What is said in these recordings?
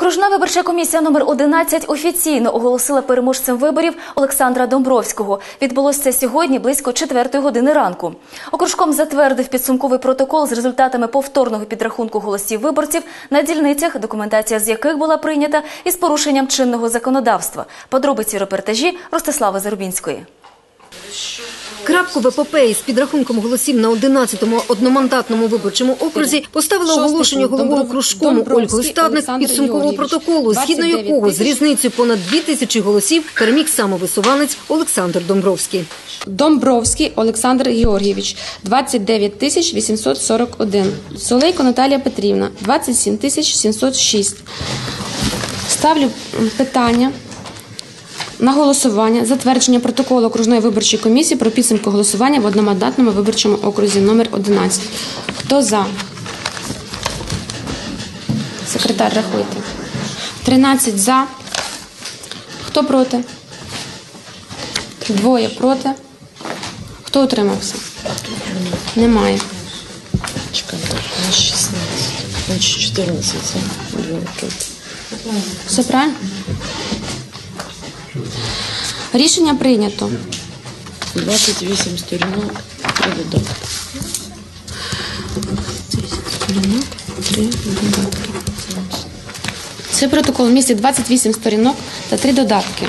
Окружна виборча комісія номер 11 офіційно оголосила переможцем виборів Олександра Домбровського. Відбулося це сьогодні близько 4 години ранку. Окружком затвердив підсумковий протокол з результатами повторного підрахунку голосів виборців на дільницях, документація з яких була прийнята із порушенням чинного законодавства. Подробиці репортажі Ростислава Зарубінської. Крапку в епопеї з підрахунком голосів на 11-му одномандатному виборчому окрузі поставила оголошення головою кружкому Ольгою Стадник підсумкового протоколу, згідно якого з різницею понад 2 тисячі голосів переміг самовисуванець Олександр Домбровський. Домбровський Олександр Георгійович. 29 тисяч 841. Солейко Наталія Петрівна. 27 тисяч 706. Ставлю питання на голосування затвердження протоколу окружної виборчої комісії про підсумку голосування в одномандатному виборчому окрузі номер 11. Хто за? Секретар рахуйте. 13 за. Хто проти? Двоє проти. Хто утримався? Немає. Чекай, 16. 14 за. Все правильно? Рішення прийнято. 28 сторінок, три додатки. Сторінок, три додатки. Цей протокол містить 28 сторінок та три додатки.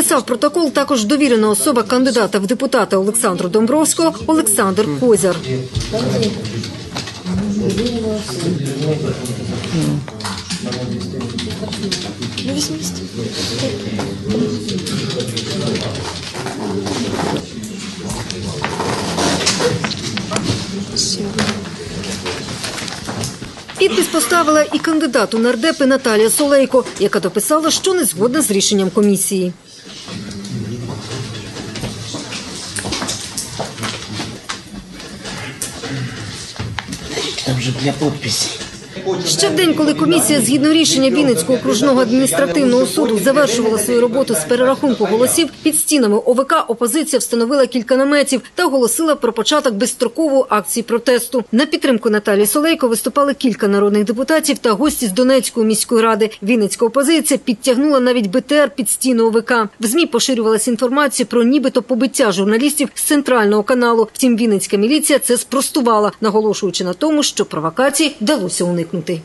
Підписав протокол також довірена особа кандидата в депутати Олександру Домбровського Олександр Козяр. Підпис поставила і кандидат у нардепи Наталія Солейко, яка дописала, що не згодна з рішенням комісії. Там же для подписи. Ще в день, коли комісія згідно рішення Вінницького окружного адміністративного суду завершувала свою роботу з перерахунку голосів, під стінами ОВК опозиція встановила кілька наметів та оголосила про початок безстрокової акції протесту. На підтримку Наталії Солейко виступали кілька народних депутатів та гості з Донецької міської ради. Вінницька опозиція підтягнула навіть БТР під стіну ОВК. В змі поширювалася інформація про нібито побиття журналістів з центрального каналу. Втім, Вінницька міліція це спростувала, наголошуючи на тому, що провокації вдалося уникнути. não tem.